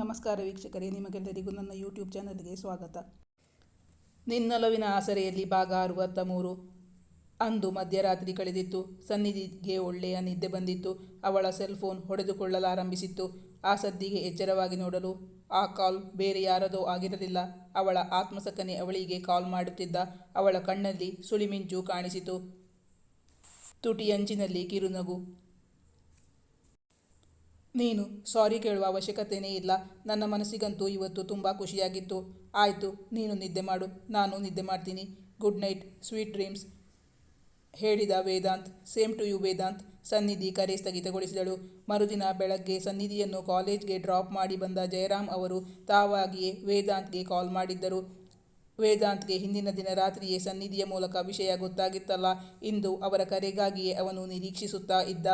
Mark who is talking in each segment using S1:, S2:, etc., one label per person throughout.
S1: ನಮಸ್ಕಾರ ವೀಕ್ಷಕರೇ, ನಿಮಗೆಲ್ಲರಿಗೂ ನನ್ನ ಯೂಟ್ಯೂಬ್ ಚಾನಲ್ಗೆ ಸ್ವಾಗತ. ನಿನ್ನೊಲವಿನ ಆಸರೆಯಲ್ಲಿ ಭಾಗ ಅರುವತ್ತ ಮೂರು ಅಂದು ಮಧ್ಯರಾತ್ರಿ ಕಳೆದಿತ್ತು. ಸನ್ನಿಧಿಗೆ ಒಳ್ಳೆಯ ನಿದ್ದೆ ಬಂದಿತ್ತು. ಅವಳ ಸೆಲ್ ಫೋನ್ ಹೊಡೆದುಕೊಳ್ಳಲಾರಂಭಿಸಿತ್ತು. ಆ ಸದ್ದಿಗೆ ಎಚ್ಚರವಾಗಿ ನೋಡಲು ಆ ಕಾಲ್ ಬೇರೆ ಯಾರದೋ ಆಗಿರಲಿಲ್ಲ. ಅವಳ ಆತ್ಮಸಕ್ಕನೆ ಅವಳಿಗೆ ಕಾಲ್ ಮಾಡುತ್ತಿದ್ದ ಅವಳ ಕಣ್ಣಲ್ಲಿ ಸುಳಿಮಿಂಚು ಕಾಣಿಸಿತು. ತುಟಿಯಂಚಿನಲ್ಲಿ ಕಿರುನಗು. ನೀನು, ಸಾರಿ ಕೇಳುವ ಅವಶ್ಯಕತೆಯೇ ಇಲ್ಲ. ನನ್ನ ಮನಸ್ಸಿಗಂತೂ ಇವತ್ತು ತುಂಬ ಖುಷಿಯಾಗಿತ್ತು. ಆಯಿತು, ನೀನು ನಿದ್ದೆ ಮಾಡು. ನಾನು ನಿದ್ದೆ ಮಾಡ್ತೀನಿ. ಗುಡ್ ನೈಟ್ ಸ್ವೀಟ್ ಡ್ರೀಮ್ಸ್ ಹೇಳಿದ Vedant same to you Vedant. Sannidhi ಕರೆ ಸ್ಥಗಿತಗೊಳಿಸಿದಳು. ಮರುದಿನ ಬೆಳಗ್ಗೆ ಸನ್ನಿಧಿಯನ್ನು ಕಾಲೇಜ್ಗೆ ಡ್ರಾಪ್ ಮಾಡಿ ಬಂದ ಜಯರಾಮ್ ಅವರು ತಾವಾಗಿಯೇ ವೇದಾಂತ್ಗೆ ಕಾಲ್ ಮಾಡಿದ್ದರು. ವೇದಾಂತ್ಗೆ ಹಿಂದಿನ ದಿನ ರಾತ್ರಿಯೇ ಸನ್ನಿಧಿಯ ಮೂಲಕ ವಿಷಯ ಗೊತ್ತಾಗಿತ್ತಲ್ಲ. ಇಂದು ಅವರ ಕರೆಗಾಗಿಯೇ ಅವನು ನಿರೀಕ್ಷಿಸುತ್ತಾ ಇದ್ದ.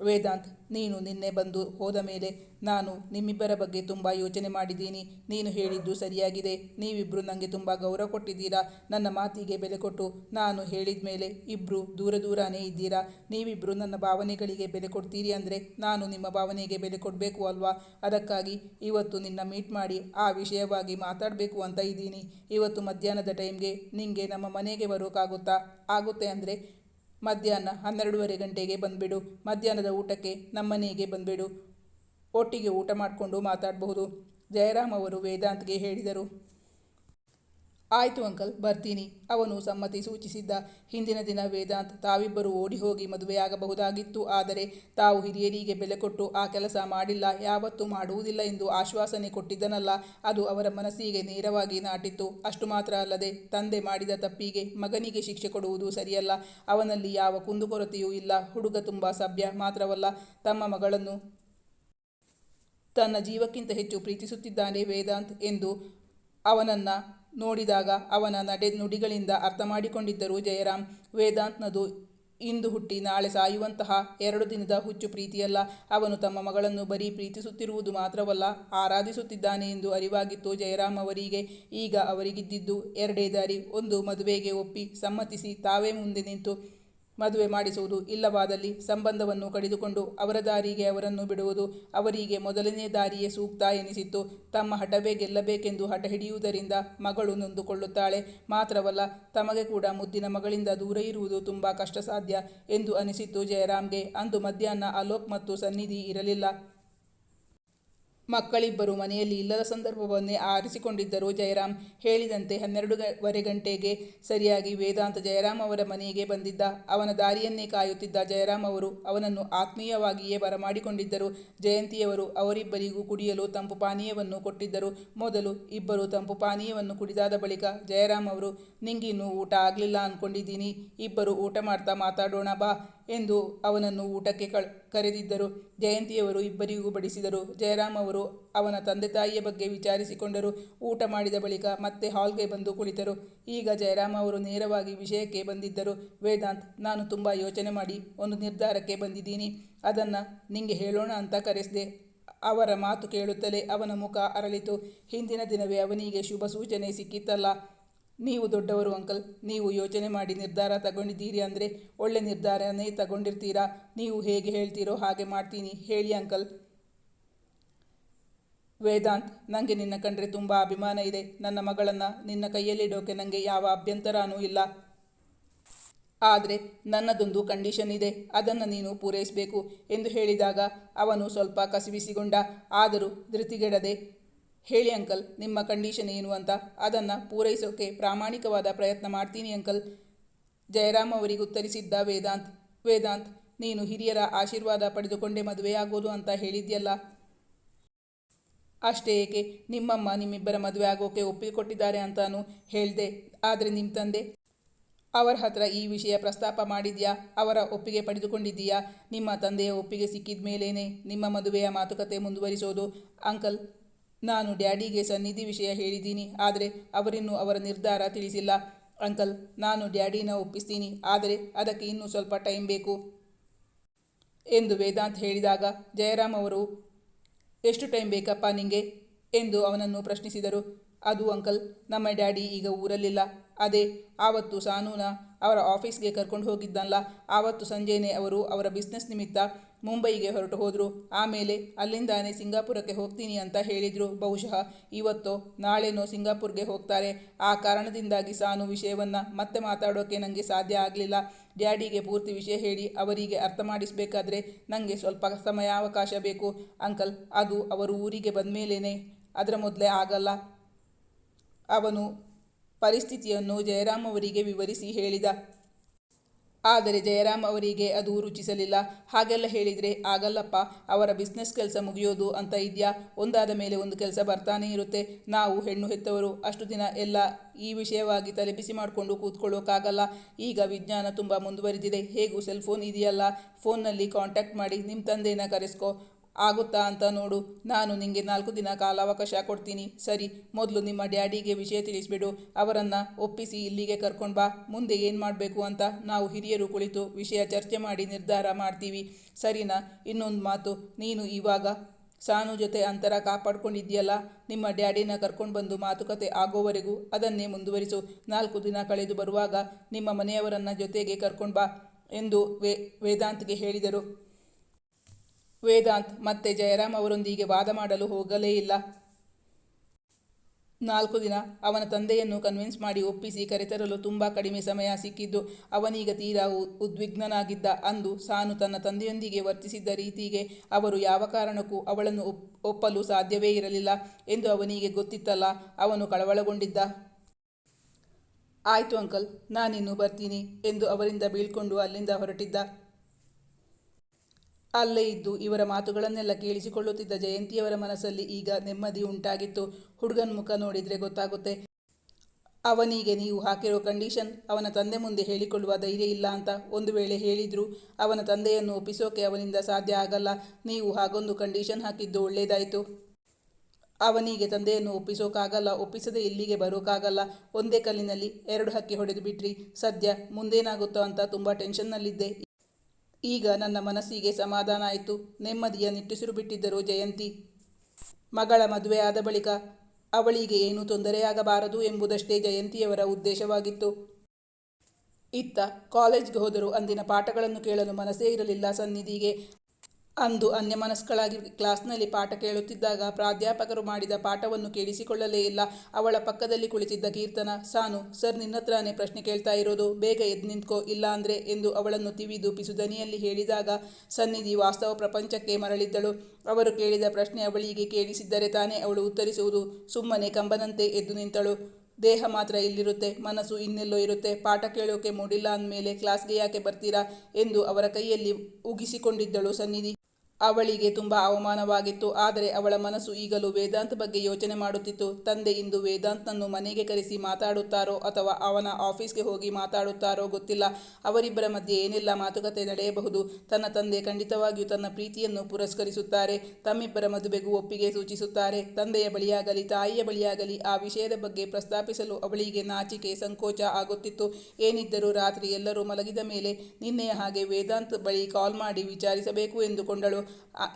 S1: ವೇದಾಂತ್, ನೀನು ನಿನ್ನೆ ಬಂದು ಹೋದ ಮೇಲೆ ನಾನು ನಿಮ್ಮಿಬ್ಬರ ಬಗ್ಗೆ ತುಂಬ ಯೋಚನೆ ಮಾಡಿದ್ದೀನಿ. ನೀನು ಹೇಳಿದ್ದು ಸರಿಯಾಗಿದೆ. ನೀವಿಬ್ಬರು ನನಗೆ ತುಂಬ ಗೌರವ ಕೊಟ್ಟಿದ್ದೀರಾ. ನನ್ನ ಮಾತಿಗೆ ಬೆಲೆ ಕೊಟ್ಟು ನಾನು ಹೇಳಿದ ಮೇಲೆ ಇಬ್ಬರು ದೂರ ದೂರನೇ ಇದ್ದೀರಾ. ನೀವಿಬ್ಬರು ನನ್ನ ಭಾವನೆಗಳಿಗೆ ಬೆಲೆ ಕೊಡ್ತೀರಿ ಅಂದರೆ ನಾನು ನಿಮ್ಮ ಭಾವನೆಗೆ ಬೆಲೆ ಕೊಡಬೇಕು ಅಲ್ವಾ? ಅದಕ್ಕಾಗಿ ಇವತ್ತು ನಿನ್ನ ಮೀಟ್ ಮಾಡಿ ಆ ವಿಷಯವಾಗಿ ಮಾತಾಡಬೇಕು ಅಂತ ಇದ್ದೀನಿ. ಇವತ್ತು ಮಧ್ಯಾಹ್ನದ ಟೈಮ್ಗೆ ನಿಂಗೆ ನಮ್ಮ ಮನೆಗೆ ಬರೋಕ್ಕಾಗುತ್ತಾ ಆಗುತ್ತೆ ಅಂದರೆ ಮಧ್ಯಾಹ್ನ ಹನ್ನೆರಡೂವರೆ ಗಂಟೆಗೆ ಬಂದುಬಿಡು. ಮಧ್ಯಾಹ್ನದ ಊಟಕ್ಕೆ ನಮ್ಮನೆಗೆ ಬಂದುಬಿಡು. ಒಟ್ಟಿಗೆ ಊಟ ಮಾಡಿಕೊಂಡು ಮಾತಾಡಬಹುದು. ಜಯರಾಮ್ ಅವರು ವೇದಾಂತ್ಗೆ ಹೇಳಿದರು. ಆಯಿತು ಅಂಕಲ್, ಬರ್ತೀನಿ. ಅವನು ಸಮ್ಮತಿ ಸೂಚಿಸಿದ್ದ. ಹಿಂದಿನ ದಿನ ವೇದಾಂತ್ ತಾವಿಬ್ಬರು ಓಡಿ ಹೋಗಿ ಮದುವೆಯಾಗಬಹುದಾಗಿತ್ತು. ಆದರೆ ತಾವು ಹಿರಿಯರಿಗೆ ಬೆಲೆ ಕೊಟ್ಟು ಆ ಕೆಲಸ ಮಾಡಿಲ್ಲ. ಯಾವತ್ತೂ ಮಾಡುವುದಿಲ್ಲ ಎಂದು ಆಶ್ವಾಸನೆ ಕೊಟ್ಟಿದ್ದನಲ್ಲ. ಅದು ಅವರ ಮನಸ್ಸಿಗೆ ನೇರವಾಗಿ ನಾಟಿತ್ತು. ಅಷ್ಟು ಮಾತ್ರ ಅಲ್ಲದೆ ತಂದೆ ಮಾಡಿದ ತಪ್ಪಿಗೆ ಮಗನಿಗೆ ಶಿಕ್ಷೆ ಕೊಡುವುದು ಸರಿಯಲ್ಲ. ಅವನಲ್ಲಿ ಯಾವ ಕುಂದುಕೊರತೆಯೂ ಇಲ್ಲ. ಹುಡುಗ ತುಂಬ ಸಭ್ಯ, ಮಾತ್ರವಲ್ಲ ತಮ್ಮ ಮಗಳನ್ನು ತನ್ನ ಜೀವಕ್ಕಿಂತ ಹೆಚ್ಚು ಪ್ರೀತಿಸುತ್ತಿದ್ದಾನೆ ವೇದಾಂತ್ ಎಂದು ಅವನನ್ನು ನೋಡಿದಾಗ ಅವನ ನಡೆ ನುಡಿಗಳಿಂದ ಅರ್ಥ ಮಾಡಿಕೊಂಡಿದ್ದರು ಜಯರಾಮ್ ವೇದಾಂತ್ನದು ಇಂದು ಹುಟ್ಟಿ ನಾಳೆ ಸಾಯುವಂತಹ ಎರಡು ದಿನದ ಹುಚ್ಚು ಪ್ರೀತಿಯಲ್ಲ. ಅವನು ತಮ್ಮ ಮಗಳನ್ನು ಬರೀ ಪ್ರೀತಿಸುತ್ತಿರುವುದು ಮಾತ್ರವಲ್ಲ, ಆರಾಧಿಸುತ್ತಿದ್ದಾನೆ ಎಂದು ಅರಿವಾಗಿತ್ತು ಜಯರಾಮ್ ಅವರಿಗೆ. ಈಗ ಅವರಿಗಿದ್ದಿದ್ದು ಎರಡೇ ದಾರಿ. ಒಂದು ಮದುವೆಗೆ ಒಪ್ಪಿ ಸಮ್ಮತಿಸಿ ತಾವೇ ಮುಂದೆ ನಿಂತು ಮದುವೆ ಮಾಡಿಸುವುದು ಇಲ್ಲವಾದಲ್ಲಿ ಸಂಬಂಧವನ್ನು ಕಡಿದುಕೊಂಡು ಅವರ ದಾರಿಗೆ ಅವರನ್ನು ಬಿಡುವುದು ಅವರಿಗೆ ಮೊದಲನೇ ದಾರಿಯೇ ಸೂಕ್ತ ಎನಿಸಿತ್ತು. ತಮ್ಮ ಹಠವೇ ಗೆಲ್ಲಬೇಕೆಂದು ಹಠ ಹಿಡಿಯುವುದರಿಂದ ಮಗಳು ನೊಂದುಕೊಳ್ಳುತ್ತಾಳೆ. ಮಾತ್ರವಲ್ಲ, ತಮಗೆ ಕೂಡ ಮುದ್ದಿನ ಮಗಳಿಂದ ದೂರ ಇರುವುದು ತುಂಬ ಕಷ್ಟ ಸಾಧ್ಯ ಎಂದು ಅನಿಸಿತ್ತು ಜಯರಾಮ್ಗೆ. ಅಂದು ಮಧ್ಯಾಹ್ನ ಅಲೋಕ್ ಮತ್ತು ಸನ್ನಿಧಿ ಇರಲಿಲ್ಲ. ಮಕ್ಕಳಿಬ್ಬರು ಮನೆಯಲ್ಲಿ ಇಲ್ಲದ ಸಂದರ್ಭವನ್ನೇ ಆರಿಸಿಕೊಂಡಿದ್ದರು. ಜಯರಾಮ್ ಹೇಳಿದಂತೆ ಹನ್ನೆರಡೂವರೆ ಗಂಟೆಗೆ ಸರಿಯಾಗಿ ವೇದಾಂತ ಜಯರಾಮ್ ಅವರ ಮನೆಗೆ ಬಂದಿದ್ದ. ಅವನ ದಾರಿಯನ್ನೇ ಕಾಯುತ್ತಿದ್ದ ಜಯರಾಮ್ ಅವರು ಅವನನ್ನು ಆತ್ಮೀಯವಾಗಿಯೇ ಬರಮಾಡಿಕೊಂಡಿದ್ದರು. ಜಯಂತಿಯವರು ಅವರಿಬ್ಬರಿಗೂ ಕುಡಿಯಲು ತಂಪು ಪಾನೀಯವನ್ನು ಕೊಟ್ಟಿದ್ದರು. ಮೊದಲು ಇಬ್ಬರು ತಂಪು ಪಾನೀಯವನ್ನು ಕುಡಿದಾದ ಬಳಿಕ ಜಯರಾಮ್ ಅವರು, ನಿಂಗಿನ್ನೂ ಊಟ ಆಗಲಿಲ್ಲ ಅಂದ್ಕೊಂಡಿದ್ದೀನಿ ಇಬ್ಬರು ಊಟ ಮಾಡ್ತಾ ಮಾತಾಡೋಣ ಬಾ. ಎಂದು ಅವನನ್ನು ಊಟಕ್ಕೆ ಕಳ್, ಕರೆದಿದ್ದರು. ಜಯಂತಿಯವರು ಇಬ್ಬರಿಗೂ ಬಡಿಸಿದರು. ಜಯರಾಮ್ ಅವರು ಅವನ ತಂದೆ ತಾಯಿಯ ಬಗ್ಗೆ ವಿಚಾರಿಸಿಕೊಂಡರು. ಊಟ ಮಾಡಿದ ಬಳಿಕ ಮತ್ತೆ ಹಾಲ್ಗೆ ಬಂದು ಕುಳಿತರು. ಈಗ ಜಯರಾಮ್ ಅವರು ನೇರವಾಗಿ ವಿಷಯಕ್ಕೆ ಬಂದಿದ್ದರು. ವೇದಾಂತ್, ನಾನು ತುಂಬ ಯೋಚನೆ ಮಾಡಿ ಒಂದು ನಿರ್ಧಾರಕ್ಕೆ ಬಂದಿದ್ದೀನಿ. ಅದನ್ನು ನಿಮಗೆ ಹೇಳೋಣ ಅಂತ ಕರೆಸಿದೆ. ಅವರ ಮಾತು ಕೇಳುತ್ತಲೇ ಅವನ ಮುಖ ಅರಳಿತು. ಹಿಂದಿನ ದಿನವೇ ಅವನಿಗೆ ಶುಭ ಸೂಚನೆ ಸಿಕ್ಕಿತ್ತಲ್ಲ. ನೀವು ದೊಡ್ಡವರು ಅಂಕಲ್, ನೀವು ಯೋಚನೆ ಮಾಡಿ ನಿರ್ಧಾರ ತಗೊಂಡಿದ್ದೀರಿ ಅಂದರೆ ಒಳ್ಳೆ ನಿರ್ಧಾರನೇ ತಗೊಂಡಿರ್ತೀರಾ? ನೀವು ಹೇಗೆ ಹೇಳ್ತೀರೋ ಹಾಗೆ ಮಾಡ್ತೀನಿ, ಹೇಳಿ ಅಂಕಲ್. ವೇದಾಂತ್ ನನಗೆ ನಿನ್ನ ಕಂಡ್ರೆ ತುಂಬ ಅಭಿಮಾನ ಇದೆ. ನನ್ನ ಮಗಳನ್ನು ನಿನ್ನ ಕೈಯಲ್ಲಿಡೋಕೆ ನನಗೆ ಯಾವ ಅಭ್ಯಂತರನೂ ಇಲ್ಲ. ಆದರೆ ನನ್ನದೊಂದು ಕಂಡೀಷನ್ ಇದೆ. ಅದನ್ನು ನೀನು ಪೂರೈಸಬೇಕು ಎಂದು ಹೇಳಿದಾಗ ಅವನು ಸ್ವಲ್ಪ ಕಸಿವಿಸಿಗೊಂಡ ಆದರೂ ಧೃತಿಗೆಡದೆ ಹೇಳಿ ಅಂಕಲ್, ನಿಮ್ಮ ಕಂಡೀಷನ್ ಏನು ಅಂತ. ಅದನ್ನು ಪೂರೈಸೋಕೆ ಪ್ರಾಮಾಣಿಕವಾದ ಪ್ರಯತ್ನ ಮಾಡ್ತೀನಿ ಅಂಕಲ್. ಜಯರಾಮ್ ಅವರಿಗೆ ಉತ್ತರಿಸಿದ್ದ ವೇದಾಂತ್ ವೇದಾಂತ್, ನೀನು ಹಿರಿಯರ ಆಶೀರ್ವಾದ ಪಡೆದುಕೊಂಡೇ ಮದುವೆಯಾಗೋದು ಅಂತ ಹೇಳಿದ್ಯಲ್ಲ? ಅಷ್ಟೇ ಏಕೆ? ನಿಮ್ಮಮ್ಮ ನಿಮ್ಮಿಬ್ಬರ ಮದುವೆ ಆಗೋಕೆ ಒಪ್ಪಿಕೊಟ್ಟಿದ್ದಾರೆ ಅಂತಾನು ಹೇಳಿದೆ. ಆದರೆ ನಿಮ್ಮ ತಂದೆ? ಅವರ ಹತ್ರ ಈ ವಿಷಯ ಪ್ರಸ್ತಾಪ ಮಾಡಿದ್ಯಾ? ಅವರ ಒಪ್ಪಿಗೆ ಪಡೆದುಕೊಂಡಿದ್ದೀಯಾ? ನಿಮ್ಮ ತಂದೆಯ ಒಪ್ಪಿಗೆ ಸಿಕ್ಕಿದ ಮೇಲೇನೆ ನಿಮ್ಮ ಮದುವೆಯ ಮಾತುಕತೆ ಮುಂದುವರಿಸೋದು? ಅಂಕಲ್ ನಾನು ಡ್ಯಾಡಿಗೆ ಸನ್ನಿಧಿ ವಿಷಯ ಹೇಳಿದ್ದೀನಿ, ಆದರೆ ಅವರಿನ್ನೂ ಅವರ ನಿರ್ಧಾರ ತಿಳಿಸಿಲ್ಲ. ಅಂಕಲ್, ನಾನು ಡ್ಯಾಡಿನ ಒಪ್ಪಿಸ್ತೀನಿ, ಆದರೆ ಅದಕ್ಕೆ ಇನ್ನೂ ಸ್ವಲ್ಪ ಟೈಮ್ ಬೇಕು. ಎಂದು ವೇದಾಂತ್ ಹೇಳಿದಾಗ, ಜಯರಾಮ್ ಅವರು, ಎಷ್ಟು ಟೈಮ್ ಬೇಕಪ್ಪ ನಿಂಗೆ? ಎಂದು ಅವನನ್ನು ಪ್ರಶ್ನಿಸಿದರು. ಅದು ಅಂಕಲ್, ನಮ್ಮ ಡ್ಯಾಡಿ ಈಗ ಊರಲ್ಲಿಲ್ಲ. ಅದೇ, ಆವತ್ತು ಸಾನೂನ ಅವರ ಆಫೀಸ್ಗೆ ಕರ್ಕೊಂಡು ಹೋಗಿದ್ದಲ್ಲ. ಆವತ್ತು ಸಂಜೆನೇ ಅವರು ಅವರ ಬಿಸ್ನೆಸ್ ನಿಮಿತ್ತ ಮುಂಬೈಗೆ ಹೊರಟು ಹೋದರು. ಆಮೇಲೆ, ಅಲ್ಲಿಂದಾನೇ ಸಿಂಗಾಪುರಕ್ಕೆ ಹೋಗ್ತೀನಿ ಅಂತ ಹೇಳಿದರು. ಬಹುಶಃ ಇವತ್ತೋ ನಾಳೆನೋ ಸಿಂಗಾಪುರ್ಗೆ ಹೋಗ್ತಾರೆ. ಆ ಕಾರಣದಿಂದಾಗಿ ಸಾನು ವಿಷಯವನ್ನು ಮತ್ತೆ ಮಾತಾಡೋಕ್ಕೆ ನನಗೆ ಸಾಧ್ಯ ಆಗಲಿಲ್ಲ. ಡ್ಯಾಡಿಗೆ ಪೂರ್ತಿ ವಿಷಯ ಹೇಳಿ ಅವರಿಗೆ ಅರ್ಥ ಮಾಡಿಸಬೇಕಾದ್ರೆ ನನಗೆ ಸ್ವಲ್ಪ ಸಮಯಾವಕಾಶ ಬೇಕು. ಅಂಕಲ್, ಅದು ಅವರು ಊರಿಗೆ ಬಂದಮೇಲೇ ಅದರ ಮೊದಲೇ ಆಗಲ್ಲ. ಅವನು ಪರಿಸ್ಥಿತಿಯನ್ನು ಜಯರಾಮ್ ಅವರಿಗೆ ವಿವರಿಸಿ ಹೇಳಿದ. ಆದರೆ ಜಯರಾಮ್ ಅವರಿಗೆ ಅದು ರುಚಿಸಲಿಲ್ಲ. ಹಾಗೆಲ್ಲ ಹೇಳಿದರೆ, ಆಗಲ್ಲಪ್ಪ, ಅವರ ಬಿಸ್ನೆಸ್ ಕೆಲಸ ಮುಗಿಯೋದು ಅಂತ ಇದೆಯಾ? ಒಂದಾದ ಮೇಲೆ ಒಂದು ಕೆಲಸ ಬರ್ತಾನೆ ಇರುತ್ತೆ. ನಾವು ಹೆಣ್ಣು ಹೆತ್ತವರು, ಅಷ್ಟು ದಿನ ಎಲ್ಲ ಈ ವಿಷಯವಾಗಿ ತಲೆಬಿಸಿ ಮಾಡಿಕೊಂಡು ಕೂತ್ಕೊಳ್ಳೋಕ್ಕಾಗಲ್ಲ ಈಗ ವಿಜ್ಞಾನ ತುಂಬ ಮುಂದುವರಿದಿದೆ. ಹೇಗೂ ಸೆಲ್ ಫೋನ್ ಇದೆಯಲ್ಲ? ಫೋನ್ನಲ್ಲಿ ಕಾಂಟ್ಯಾಕ್ಟ್ ಮಾಡಿ ನಿಮ್ಮ ತಂದೆಯನ್ನು ಕರೆಸ್ಕೊ. ಆಗುತ್ತಾ ಅಂತ ನೋಡು. ನಾನು ನಿಮಗೆ ನಾಲ್ಕು ದಿನ ಕಾಲಾವಕಾಶ ಕೊಡ್ತೀನಿ. ಸರಿ, ಮೊದಲು ನಿಮ್ಮ ಡ್ಯಾಡಿಗೆ ವಿಷಯ ತಿಳಿಸ್ಬಿಡು. ಅವರನ್ನು ಒಪ್ಪಿಸಿ ಇಲ್ಲಿಗೆ ಕರ್ಕೊಂಡು ಬಾ. ಮುಂದೆ ಏನು ಮಾಡಬೇಕು ಅಂತ ನಾವು ಹಿರಿಯರು ಕುಳಿತು ವಿಷಯ ಚರ್ಚೆ ಮಾಡಿ ನಿರ್ಧಾರ ಮಾಡ್ತೀವಿ. ಸರಿನಾ? ಇನ್ನೊಂದು ಮಾತು. ನೀನು ಇವಾಗ ಸಾನು ಜೊತೆ ಅಂತರ ಕಾಪಾಡ್ಕೊಂಡಿದ್ಯಲ್ಲ? ನಿಮ್ಮ ಡ್ಯಾಡಿನ ಕರ್ಕೊಂಡು ಬಂದು ಮಾತುಕತೆ ಆಗೋವರೆಗೂ ಅದನ್ನೇ ಮುಂದುವರಿಸು. ನಾಲ್ಕು ದಿನ ಕಳೆದು ಬರುವಾಗ ನಿಮ್ಮ ಮನೆಯವರನ್ನು ಜೊತೆಗೆ ಕರ್ಕೊಂಡು ಬಾ ಎಂದು ವೇ, ವೇದಾಂತ್ಗೆ ಹೇಳಿದರು. ವೇದಾಂತ್, ಮತ್ತೆ ಜಯರಾಮ್ ಅವರೊಂದಿಗೆ ವಾದ ಮಾಡಲು ಹೋಗಲೇ ಇಲ್ಲ. ನಾಲ್ಕು ದಿನ ಅವನ ತಂದೆಯನ್ನು ಕನ್ವಿನ್ಸ್ ಮಾಡಿ ಒಪ್ಪಿಸಿ ಕರೆತರಲು ತುಂಬ ಕಡಿಮೆ ಸಮಯ ಸಿಕ್ಕಿದ್ದು, ಅವನೀಗ ತೀರಾ ಉದ್ವಿಗ್ನನಾಗಿದ್ದ ಅಂದು ಸಾನು ತನ್ನ ತಂದೆಯೊಂದಿಗೆ ವರ್ತಿಸಿದ್ದ ರೀತಿಗೆ ಅವರು ಯಾವ ಕಾರಣಕ್ಕೂ ಅವಳನ್ನು ಒಪ್- ಒಪ್ಪಲು ಸಾಧ್ಯವೇ ಇರಲಿಲ್ಲ ಎಂದು ಅವನಿಗೆ ಗೊತ್ತಿತ್ತಲ್ಲ, ಅವನು ಕಳವಳಗೊಂಡಿದ್ದ. ಆಯಿತು ಅಂಕಲ್, ನಾನಿನ್ನು ಬರ್ತೀನಿ ಎಂದು ಅವರಿಂದ ಬೀಳ್ಕೊಂಡು ಅಲ್ಲಿಂದ ಹೊರಟಿದ್ದ. ಅಲ್ಲೇ ಇದ್ದು ಇವರ ಮಾತುಗಳನ್ನೆಲ್ಲ ಕೇಳಿಸಿಕೊಳ್ಳುತ್ತಿದ್ದ ಜಯಂತಿಯವರ ಮನಸ್ಸಲ್ಲಿ ಈಗ ನೆಮ್ಮದಿ ಉಂಟಾಗಿತ್ತು. ಹುಡುಗನ ಮುಖ ನೋಡಿದರೆ ಗೊತ್ತಾಗುತ್ತೆ. ಅವನಿಗೆ ನೀವು ಹಾಕಿರೋ ಕಂಡೀಷನ್, ಅವನ ತಂದೆ ಮುಂದೆ ಹೇಳಿಕೊಳ್ಳುವ ಧೈರ್ಯ ಇಲ್ಲ ಅಂತ ಒಂದು ವೇಳೆ ಹೇಳಿದ್ರು, ಅವನ ತಂದೆಯನ್ನು ಒಪ್ಪಿಸೋಕೆ ಅವನಿಂದ ಸಾಧ್ಯ ಆಗಲ್ಲ. ನೀವು ಹಾಗೊಂದು ಕಂಡೀಷನ್ ಹಾಕಿದ್ದು ಒಳ್ಳೆಯದಾಯಿತು ಅವನಿಗೆ ತಂದೆಯನ್ನು ಒಪ್ಪಿಸೋಕ್ಕಾಗಲ್ಲ ಒಪ್ಪಿಸದೆ ಇಲ್ಲಿಗೆ ಬರೋಕ್ಕಾಗಲ್ಲ ಒಂದೇ ಕಲ್ಲಿನಲ್ಲಿ ಎರಡು ಹಕ್ಕಿ ಹೊಡೆದು ಬಿಟ್ರಿ. ಸದ್ಯ ಮುಂದೇನಾಗುತ್ತೋ ಅಂತ ತುಂಬ ಟೆನ್ಷನ್ನಲ್ಲಿದ್ದೆ ಈಗ ನನ್ನ ಮನಸ್ಸಿಗೆ ಸಮಾಧಾನ ಆಯಿತು. ನೆಮ್ಮದಿಯ ನಿಟ್ಟುಸಿರು ಬಿಟ್ಟಿದ್ದರು ಜಯಂತಿ. ಮಗಳ ಮದುವೆ ಆದ ಬಳಿಕ ಅವಳಿಗೆ ಏನೂ ತೊಂದರೆಯಾಗಬಾರದು ಎಂಬುದಷ್ಟೇ ಜಯಂತಿಯವರ ಉದ್ದೇಶವಾಗಿತ್ತು. ಇತ್ತ ಕಾಲೇಜ್ಗೆ ಹೋದರೂ ಅಂದಿನ ಪಾಠಗಳನ್ನು ಕೇಳಲು ಮನಸ್ಸೇ ಇರಲಿಲ್ಲ ಸನ್ನಿಧಿಗೆ. ಅಂದು ಅನ್ಯಮನಸ್ಕಳಾಗಿ ಕ್ಲಾಸ್ನಲ್ಲಿ ಪಾಠ ಕೇಳುತ್ತಿದ್ದಾಗ ಪ್ರಾಧ್ಯಾಪಕರು ಮಾಡಿದ ಪಾಠವನ್ನು ಕೇಳಿಸಿಕೊಳ್ಳಲೇ ಇಲ್ಲ. ಅವಳ ಪಕ್ಕದಲ್ಲಿ ಕುಳಿತಿದ್ದ ಕೀರ್ತನ, ಸಾನು, ಸರ್ ನಿನ್ನತ್ರನೇ ಪ್ರಶ್ನೆ ಕೇಳ್ತಾ ಇರೋದು, ಬೇಗ ಎದ್ದು ನಿಂತ್ಕೋ, ಇಲ್ಲ ಅಂದ್ರೆ ಎಂದು ಅವಳನ್ನು ತಿವಿದು ಪಿಸುದನಿಯಲ್ಲಿ ಹೇಳಿದಾಗ ಸನ್ನಿಧಿ ವಾಸ್ತವ ಪ್ರಪಂಚಕ್ಕೆ ಮರಳಿದ್ದಳು. ಅವರು ಕೇಳಿದ ಪ್ರಶ್ನೆ ಅವಳಿಗೆ ಕೇಳಿಸಿದ್ದರೆ ತಾನೇ ಅವಳು ಉತ್ತರಿಸುವುದು, ಸುಮ್ಮನೆ ಕಂಬನಂತೆ ಎದ್ದು ನಿಂತಳು. ದೇಹ ಮಾತ್ರ ಇಲ್ಲಿರುತ್ತೆ, ಮನಸ್ಸು ಇನ್ನೆಲ್ಲೋ ಇರುತ್ತೆ. ಪಾಠ ಕೇಳೋಕೆ ಮೂಡಿಲ್ಲ ಅಂದಮೇಲೆ ಕ್ಲಾಸ್ಗೆ ಯಾಕೆ ಬರ್ತೀರಾ? ಎಂದು ಅವರ ಕೈಯಲ್ಲಿ ಉಗಿಸಿಕೊಂಡಿದ್ದಳು ಸನ್ನಿಧಿ. ಅವಳಿಗೆ ತುಂಬ ಅವಮಾನವಾಗಿತ್ತು. ಆದರೆ ಅವಳ ಮನಸ್ಸು ಈಗಲೂ ವೇದಾಂತ್ ಬಗ್ಗೆ ಯೋಚನೆ ಮಾಡುತ್ತಿತ್ತು. ತಂದೆ ಇಂದು ವೇದಾಂತ್ನನ್ನು ಮನೆಗೆ ಕರೆಸಿ ಮಾತಾಡುತ್ತಾರೋ ಅಥವಾ ಅವನ ಆಫೀಸ್ಗೆ ಹೋಗಿ ಮಾತಾಡುತ್ತಾರೋ ಗೊತ್ತಿಲ್ಲ. ಅವರಿಬ್ಬರ ಮಧ್ಯೆ ಏನೆಲ್ಲ ಮಾತುಕತೆ ನಡೆಯಬಹುದು? ತನ್ನ ತಂದೆ ಖಂಡಿತವಾಗಿಯೂ ತನ್ನ ಪ್ರೀತಿಯನ್ನು ಪುರಸ್ಕರಿಸುತ್ತಾರೆ. ತಮ್ಮಿಬ್ಬರ ಮದುವೆಗೂ ಒಪ್ಪಿಗೆ ಸೂಚಿಸುತ್ತಾರೆ. ತಂದೆಯ ಬಳಿಯಾಗಲಿ, ತಾಯಿಯ ಬಳಿಯಾಗಲಿ ಆ ವಿಷಯದ ಬಗ್ಗೆ ಪ್ರಸ್ತಾಪಿಸಲು ಅವಳಿಗೆ ನಾಚಿಕೆ, ಸಂಕೋಚ ಆಗುತ್ತಿತ್ತು. ಏನಿದ್ದರೂ ರಾತ್ರಿ ಎಲ್ಲರೂ ಮಲಗಿದ ಮೇಲೆ ನಿನ್ನೆಯ ಹಾಗೆ ವೇದಾಂತ್ ಬಳಿ ಕಾಲ್ ಮಾಡಿ ವಿಚಾರಿಸಬೇಕು ಎಂದುಕೊಂಡಳು.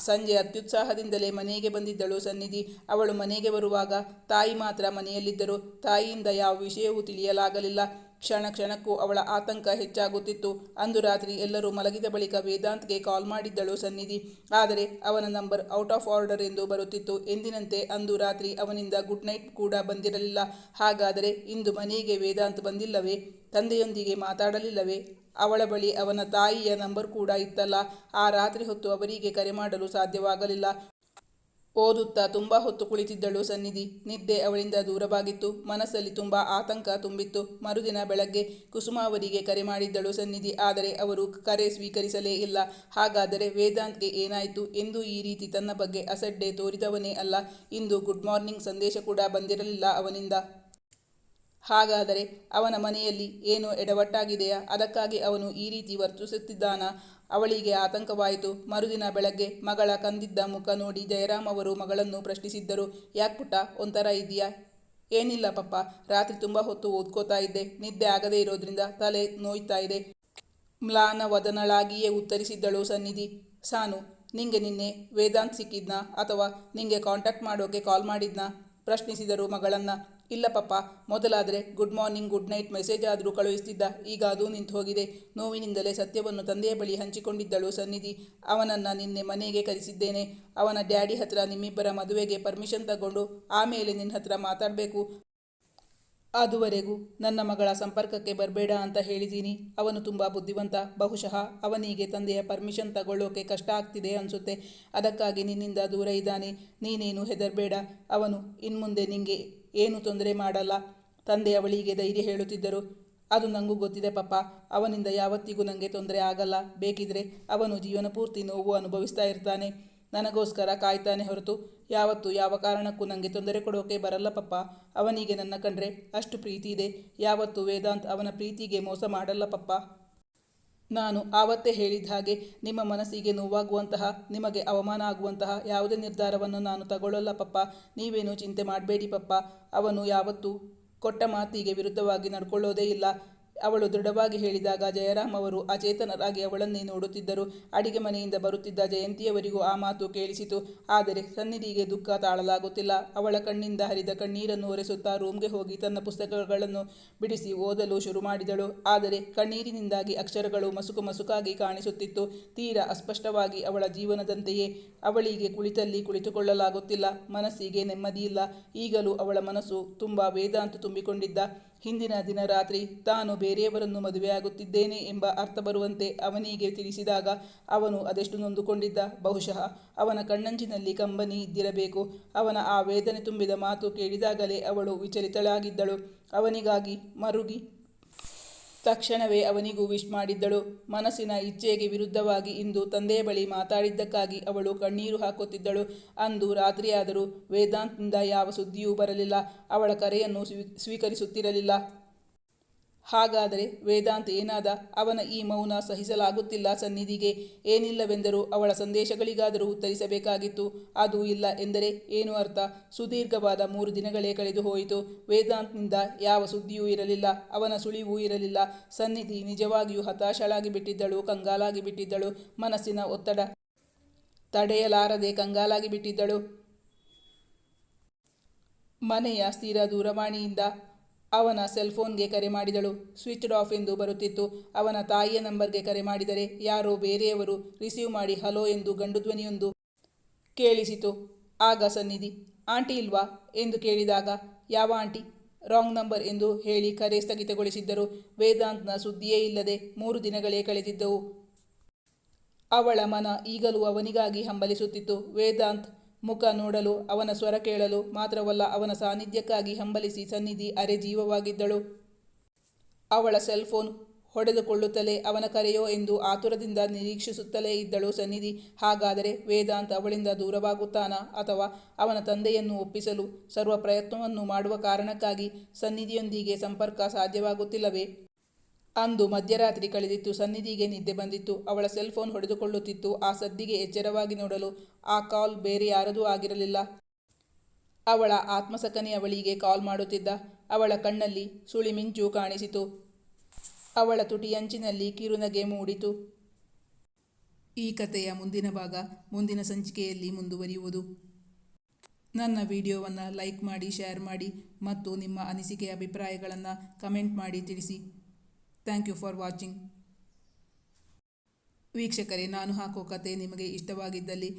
S1: ಸಂಜೆ ಅತ್ಯುತ್ಸಾಹದಿಂದಲೇ ಮನೆಗೆ ಬಂದಿದ್ದಳು ಸನ್ನಿಧಿ. ಅವಳು ಮನೆಗೆ ಬರುವಾಗ ತಾಯಿ ಮಾತ್ರ ಮನೆಯಲ್ಲಿದ್ದರು. ತಾಯಿಯಿಂದ ಯಾವ ವಿಷಯವೂ ತಿಳಿಯಲಾಗಲಿಲ್ಲ. ಕ್ಷಣ ಕ್ಷಣಕ್ಕೂ ಅವಳ ಆತಂಕ ಹೆಚ್ಚಾಗುತ್ತಿತ್ತು. ಅಂದು ರಾತ್ರಿ ಎಲ್ಲರೂ ಮಲಗಿದ ಬಳಿಕ ವೇದಾಂತ್ಗೆ ಕಾಲ್ ಮಾಡಿದ್ದಳು ಸನ್ನಿಧಿ. ಆದರೆ ಅವನ ನಂಬರ್ ಔಟ್ ಆಫ್ ಆರ್ಡರ್ ಎಂದು ಬರುತ್ತಿತ್ತು. ಎಂದಿನಂತೆ ಅಂದು ರಾತ್ರಿ ಅವನಿಂದ ಗುಡ್ ನೈಟ್ ಕೂಡ ಬಂದಿರಲಿಲ್ಲ. ಹಾಗಾದರೆ ಇಂದು ಮನೆಗೆ ವೇದಾಂತ್ ಬಂದಿಲ್ಲವೇ? ತಂದೆಯೊಂದಿಗೆ ಮಾತಾಡಲಿಲ್ಲವೇ? ಅವಳ ಬಳಿ ಅವನ ತಾಯಿಯ ನಂಬರ್ ಕೂಡ ಇತ್ತಲ್ಲ. ಆ ರಾತ್ರಿ ಹೊತ್ತು ಅವರಿಗೆ ಕರೆ ಮಾಡಲು ಸಾಧ್ಯವಾಗಲಿಲ್ಲ. ಓದುತ್ತಾ ತುಂಬ ಹೊತ್ತು ಕುಳಿತಿದ್ದಳು ಸನ್ನಿಧಿ. ನಿದ್ದೆ ಅವಳಿಂದ ದೂರವಾಗಿತ್ತು. ಮನಸ್ಸಲ್ಲಿ ತುಂಬ ಆತಂಕ ತುಂಬಿತ್ತು. ಮರುದಿನ ಬೆಳಗ್ಗೆ ಕುಸುಮ ಅವರಿಗೆ ಕರೆ ಮಾಡಿದ್ದಳು ಸನ್ನಿಧಿ. ಆದರೆ ಅವರು ಕರೆ ಸ್ವೀಕರಿಸಲೇ ಇಲ್ಲ. ಹಾಗಾದರೆ ವೇದಾಂತ್ಗೆ ಏನಾಯಿತು? ಎಂದು ಈ ರೀತಿ ತನ್ನ ಬಗ್ಗೆ ಅಸಡ್ಡೆ ತೋರಿದವನೇ ಅಲ್ಲ. ಇಂದು ಗುಡ್ ಮಾರ್ನಿಂಗ್ ಸಂದೇಶ ಕೂಡ ಬಂದಿರಲಿಲ್ಲ ಅವನಿಂದ. ಹಾಗಾದರೆ ಅವನ ಮನೆಯಲ್ಲಿ ಏನೋ ಎಡವಟ್ಟಾಗಿದೆಯಾ? ಅದಕ್ಕಾಗಿ ಅವನು ಈ ರೀತಿ ವರ್ತಿಸುತ್ತಿದ್ದಾನಾ? ಅವಳಿಗೆ ಆತಂಕವಾಯಿತು. ಮರುದಿನ ಬೆಳಗ್ಗೆ ಮಗಳ ಕಂದಿದ್ದ ಮುಖ ನೋಡಿ ಜಯರಾಮ್ ಅವರು ಮಗಳನ್ನು ಪ್ರಶ್ನಿಸಿದ್ದರು. ಯಾಕೆ ಪುಟ್ಟ, ಒಂಥರ ಇದೆಯಾ ಏನಿಲ್ಲ ಪಪ್ಪ, ರಾತ್ರಿ ತುಂಬ ಹೊತ್ತು ಓದ್ಕೋತಾ ಇದ್ದೆ. ನಿದ್ದೆ ಆಗದೇ ಇರೋದ್ರಿಂದ ತಲೆ ನೋಯ್ತಾ ಇದೆ. ಮ್ಲಾನ ವದನಳಾಗಿಯೇ ಉತ್ತರಿಸಿದ್ದಳು ಸನ್ನಿಧಿ. ಸಾನು, ನಿಂಗೆ ನಿನ್ನೆ ವೇದಾಂತ್ ಸಿಕ್ಕಿದ್ನಾ ಅಥವಾ ನಿಂಗೆ ಕಾಂಟ್ಯಾಕ್ಟ್ ಮಾಡೋಕೆ ಕಾಲ್ ಮಾಡಿದ್ನಾ? ಪ್ರಶ್ನಿಸಿದರು ಮಗಳನ್ನ. ಇಲ್ಲ ಪಪ್ಪ ಮೊದಲಾದರೆ good morning good night message ಆದರೂ ಕಳುಹಿಸ್ತಿದ್ದ. ಈಗ ಅದು ನಿಂತು ಹೋಗಿದೆ ನೋವಿನಿಂದಲೇ ಸತ್ಯವನ್ನು ತಂದೆಯ ಬಳಿ ಹಂಚಿಕೊಂಡಿದ್ದಳು ಸನ್ನಿಧಿ. ಅವನನ್ನು ನಿನ್ನೆ ಮನೆಗೆ ಕರೆಸಿದ್ದೇನೆ. ಅವನ ಡ್ಯಾಡಿ ಹತ್ರ ನಿಮ್ಮಿಬ್ಬರ ಮದುವೆಗೆ ಪರ್ಮಿಷನ್ ತಗೊಂಡು ಆಮೇಲೆ ನಿನ್ನ ಹತ್ರ ಮಾತಾಡಬೇಕು. ಅದುವರೆಗೂ ನನ್ನ ಮಗಳ ಸಂಪರ್ಕಕ್ಕೆ ಬರಬೇಡ ಅಂತ ಹೇಳಿದ್ದೀನಿ. ಅವನು ತುಂಬ ಬುದ್ಧಿವಂತ. ಬಹುಶಃ ಅವನಿಗೆ ತಂದೆಯ ಪರ್ಮಿಷನ್ ತಗೊಳ್ಳೋಕೆ ಕಷ್ಟ ಆಗ್ತಿದೆ ಅನಿಸುತ್ತೆ. ಅದಕ್ಕಾಗಿ ನಿನ್ನಿಂದ ದೂರ ಇದ್ದಾನೆ. ನೀನೇನು ಹೆದರಬೇಡ. ಅವನು ಇನ್ಮುಂದೆ ನಿಂಗೆ ಏನು ತೊಂದರೆ ಮಾಡಲ್ಲ. ತಂದೆ ಅವಳಿಗೆ ಧೈರ್ಯ ಹೇಳುತ್ತಿದ್ದರು. ಅದು ನನಗೂ ಗೊತ್ತಿದೆ ಪಪ್ಪ ಅವನಿಂದ ಯಾವತ್ತಿಗೂ ನನಗೆ ತೊಂದರೆ ಆಗಲ್ಲ. ಬೇಕಿದ್ರೆ ಅವನು ಜೀವನ ಪೂರ್ತಿ ನೋವು ಅನುಭವಿಸ್ತಾ ಇರ್ತಾನೆ. ನನಗೋಸ್ಕರ ಕಾಯ್ತಾನೆ ಹೊರತು ಯಾವತ್ತು ಯಾವ ಕಾರಣಕ್ಕೂ ನನಗೆ ತೊಂದರೆ ಕೊಡೋಕೆ ಬರಲ್ಲ ಪಪ್ಪ ಅವನಿಗೆ ನನ್ನ ಕಂಡ್ರೆ ಅಷ್ಟು ಪ್ರೀತಿ ಇದೆ. ಯಾವತ್ತು ವೇದಾಂತ್ ಅವನ ಪ್ರೀತಿಗೆ ಮೋಸ ಮಾಡಲ್ಲ ಪಪ್ಪ ನಾನು ಆವತ್ತೇ ಹೇಳಿದ ಹಾಗೆ ನಿಮ್ಮ ಮನಸ್ಸಿಗೆ ನೋವಾಗುವಂತಹ, ನಿಮಗೆ ಅವಮಾನ ಆಗುವಂತಹ ಯಾವುದೇ ನಿರ್ಧಾರವನ್ನು ನಾನು ತಗೊಳ್ಳಲ್ಲ ಪಪ್ಪ. ನೀವೇನು ಚಿಂತೆ ಮಾಡಬೇಡಿ ಪಪ್ಪ. ಅವನು ಯಾವತ್ತೂ ಕೊಟ್ಟ ಮಾತಿಗೆ ವಿರುದ್ಧವಾಗಿ ನಡ್ಕೊಳ್ಳೋದೇ ಇಲ್ಲ. ಅವಳು ದೃಢವಾಗಿ ಹೇಳಿದಾಗ ಜಯರಾಮ್ ಅವರು ಅಚೇತನರಾಗಿ ಅವಳನ್ನೇ ನೋಡುತ್ತಿದ್ದರು. ಅಡಿಗೆ ಮನೆಯಿಂದ ಬರುತ್ತಿದ್ದ ಜಯಂತಿಯವರಿಗೂ ಆ ಮಾತು ಕೇಳಿಸಿತು. ಆದರೆ ಸನ್ನಿಧಿಗೆ ದುಃಖ ತಾಳಲಾಗುತ್ತಿಲ್ಲ. ಅವಳ ಕಣ್ಣಿಂದ ಹರಿದ ಕಣ್ಣೀರನ್ನು ಒರೆಸುತ್ತಾ ರೂಮ್ಗೆ ಹೋಗಿ ತನ್ನ ಪುಸ್ತಕಗಳನ್ನು ಬಿಡಿಸಿ ಓದಲು ಶುರು ಮಾಡಿದಳು. ಆದರೆ ಕಣ್ಣೀರಿನಿಂದಾಗಿ ಅಕ್ಷರಗಳು ಮಸುಕು ಮಸುಕಾಗಿ ಕಾಣಿಸುತ್ತಿತ್ತು. ತೀರಾ ಅಸ್ಪಷ್ಟವಾಗಿ ಅವಳ ಜೀವನದಂತೆಯೇ ಅವಳಿಗೆ ಕುಳಿತಲ್ಲಿ ಕುಳಿತುಕೊಳ್ಳಲಾಗುತ್ತಿಲ್ಲ. ಮನಸ್ಸಿಗೆ ನೆಮ್ಮದಿಯಿಲ್ಲ. ಈಗಲೂ ಅವಳ ಮನಸ್ಸು ತುಂಬ ವೇದಾಂತ ತುಂಬಿಕೊಂಡಿದ್ದ. ಹಿಂದಿನ ದಿನ ರಾತ್ರಿ ತಾನು ಬೇರೆಯವರನ್ನು ಮದುವೆಯಾಗುತ್ತಿದ್ದೇನೆ ಎಂಬ ಅರ್ಥ ಬರುವಂತೆ ಅವನಿಗೆ ತಿಳಿಸಿದಾಗ ಅವನು ಅದೆಷ್ಟು ನೊಂದುಕೊಂಡಿದ್ದ? ಬಹುಶಃ ಅವನ ಕಣ್ಣಂಚಿನಲ್ಲಿ ಕಂಬನಿ ಇದ್ದಿರಬೇಕು. ಅವನ ಆ ವೇದನೆ ತುಂಬಿದ ಮಾತು ಕೇಳಿದಾಗಲೇ ಅವಳು ವಿಚಲಿತಳಾಗಿದ್ದಳು. ಅವನಿಗಾಗಿ ಮರುಗಿ ತಕ್ಷಣವೇ ಅವನಿಗೂ ವಿಶ್ ಮಾಡಿದ್ದಳು. ಮನಸ್ಸಿನ ಇಚ್ಛೆಗೆ ವಿರುದ್ಧವಾಗಿ ಇಂದು ತಂದೆಯ ಬಳಿ ಮಾತಾಡಿದ್ದಕ್ಕಾಗಿ ಅವಳು ಕಣ್ಣೀರು ಹಾಕುತ್ತಿದ್ದಳು. ಅಂದು ರಾತ್ರಿಯಾದರೂ ವೇದಾಂತದಿಂದ ಯಾವ ಸುದ್ದಿಯೂ ಬರಲಿಲ್ಲ. ಅವಳ ಕರೆಯನ್ನು ಸ್ವೀ, ಸ್ವೀಕರಿಸುತ್ತಿರಲಿಲ್ಲ. ಹಾಗಾದರೆ ವೇದಾಂತ್ ಏನಾದ? ಅವನ ಈ ಮೌನ ಸಹಿಸಲಾಗುತ್ತಿಲ್ಲ ಸನ್ನಿಧಿಗೆ. ಏನಿಲ್ಲವೆಂದರೂ ಅವಳ ಸಂದೇಶಗಳಿಗಾದರೂ ಉತ್ತರಿಸಬೇಕಾಗಿತ್ತು. ಅದು ಇಲ್ಲ ಎಂದರೆ ಏನು ಅರ್ಥ? ಸುದೀರ್ಘವಾದ ಮೂರು ದಿನಗಳೇ ಕಳೆದು ಹೋಯಿತು. ವೇದಾಂತ್ನಿಂದ ಯಾವ ಸುದ್ದಿಯೂ ಇರಲಿಲ್ಲ. ಅವನ ಸುಳಿವೂ ಇರಲಿಲ್ಲ. ಸನ್ನಿಧಿ ನಿಜವಾಗಿಯೂ ಹತಾಶಳಾಗಿ ಬಿಟ್ಟಿದ್ದಳು, ಕಂಗಾಲಾಗಿ ಬಿಟ್ಟಿದ್ದಳು. ಮನಸ್ಸಿನ ಒತ್ತಡ ತಡೆಯಲಾರದೆ ಕಂಗಾಲಾಗಿ ಬಿಟ್ಟಿದ್ದಳು. ಮನೆಯ ಸ್ಥಿರ ದೂರವಾಣಿಯಿಂದ ಅವನ ಸೆಲ್ಫೋನ್ಗೆ ಕರೆ ಮಾಡಿದಳು. ಸ್ವಿಚ್ಡ್ ಆಫ್ ಎಂದು ಬರುತ್ತಿತ್ತು. ಅವನ ತಾಯಿಯ ನಂಬರ್ಗೆ ಕರೆ ಮಾಡಿದರೆ ಯಾರೋ ಬೇರೆಯವರು ರಿಸೀವ್ ಮಾಡಿ ಹಲೋ ಎಂದು ಗಂಡು ಧ್ವನಿಯೊಂದು ಕೇಳಿಸಿತು. ಆಗ ಸನ್ನಿಧಿ, ಆಂಟಿ ಇಲ್ವಾ? ಎಂದು ಕೇಳಿದಾಗ, ಯಾವ ಆಂಟಿ? ರಾಂಗ್ ನಂಬರ್ ಎಂದು ಹೇಳಿ ಕರೆ ಸ್ಥಗಿತಗೊಳಿಸಿದ್ದರು. ವೇದಾಂತ್ನ ಸುದ್ದಿಯೇ ಇಲ್ಲದೆ ಮೂರು ದಿನಗಳೇ ಕಳೆದಿದ್ದವು. ಅವಳ ಮನ ಈಗಲೂ ಅವನಿಗಾಗಿ ಹಂಬಲಿಸುತ್ತಿತ್ತು. ವೇದಾಂತ್ ಮುಖ ನೋಡಲು, ಅವನ ಸ್ವರ ಕೇಳಲು ಮಾತ್ರವಲ್ಲ ಅವನ ಸಾನ್ನಿಧ್ಯಕ್ಕಾಗಿ ಹಂಬಲಿಸಿ ಸನ್ನಿಧಿ ಅರೆ ಜೀವವಾಗಿದ್ದಳು. ಅವಳ ಸೆಲ್ಫೋನ್ ಹೊಡೆದುಕೊಳ್ಳುತ್ತಲೇ ಅವನ ಕರೆಯೋ ಎಂದು ಆತುರದಿಂದ ನಿರೀಕ್ಷಿಸುತ್ತಲೇ ಇದ್ದಳು ಸನ್ನಿಧಿ. ಹಾಗಾದರೆ ವೇದಾಂತ್ ಅವಳಿಂದ ದೂರವಾಗುತ್ತಾನಾ ಅಥವಾ ಅವನ ತಂದೆಯನ್ನು ಒಪ್ಪಿಸಲು ಸರ್ವ ಪ್ರಯತ್ನವನ್ನು ಮಾಡುವ ಕಾರಣಕ್ಕಾಗಿ ಸನ್ನಿಧಿಯೊಂದಿಗೆ ಸಂಪರ್ಕ ಸಾಧ್ಯವಾಗುತ್ತಿಲ್ಲವೇ? ಅಂದು ಮಧ್ಯರಾತ್ರಿ ಕಳೆದಿತ್ತು. ಸನ್ನಿಧಿಗೆ ನಿದ್ದೆ ಬಂದಿತ್ತು. ಅವಳ ಸೆಲ್ ಫೋನ್ ಹೊಡೆದುಕೊಳ್ಳುತ್ತಿತ್ತು. ಆ ಸದ್ದಿಗೆ ಎಚ್ಚರವಾಗಿ ನೋಡಲು ಆ ಕಾಲ್ ಬೇರೆ ಯಾರದೂ ಆಗಿರಲಿಲ್ಲ. ಅವಳ ಆತ್ಮಸಕನೆ ಅವಳಿಗೆ ಕಾಲ್ ಮಾಡುತ್ತಿದ್ದ. ಅವಳ ಕಣ್ಣಲ್ಲಿ ಸುಳಿಮಿಂಚು ಕಾಣಿಸಿತು. ಅವಳ ತುಟಿಯಂಚಿನಲ್ಲಿ ಕಿರುನಗೆ ಮೂಡಿತು. ಈ ಕಥೆಯ ಮುಂದಿನ ಭಾಗ ಮುಂದಿನ ಸಂಚಿಕೆಯಲ್ಲಿ ಮುಂದುವರಿಯುವುದು. ನನ್ನ ವಿಡಿಯೋವನ್ನು ಲೈಕ್ ಮಾಡಿ ಶೇರ್ ಮಾಡಿ ಮತ್ತು ನಿಮ್ಮ ಅನಿಸಿಕೆ, ಅಭಿಪ್ರಾಯಗಳನ್ನು ಕಮೆಂಟ್ ಮಾಡಿ ತಿಳಿಸಿ. ಥ್ಯಾಂಕ್ ಯು ಫಾರ್ ವಾಚಿಂಗ್ ವೀಕ್ಷಕರೇ ನಾನು ಹಾಕೋ ಕತೆ ನಿಮಗೆ ಇಷ್ಟವಾಗಿದ್ದಲ್ಲಿ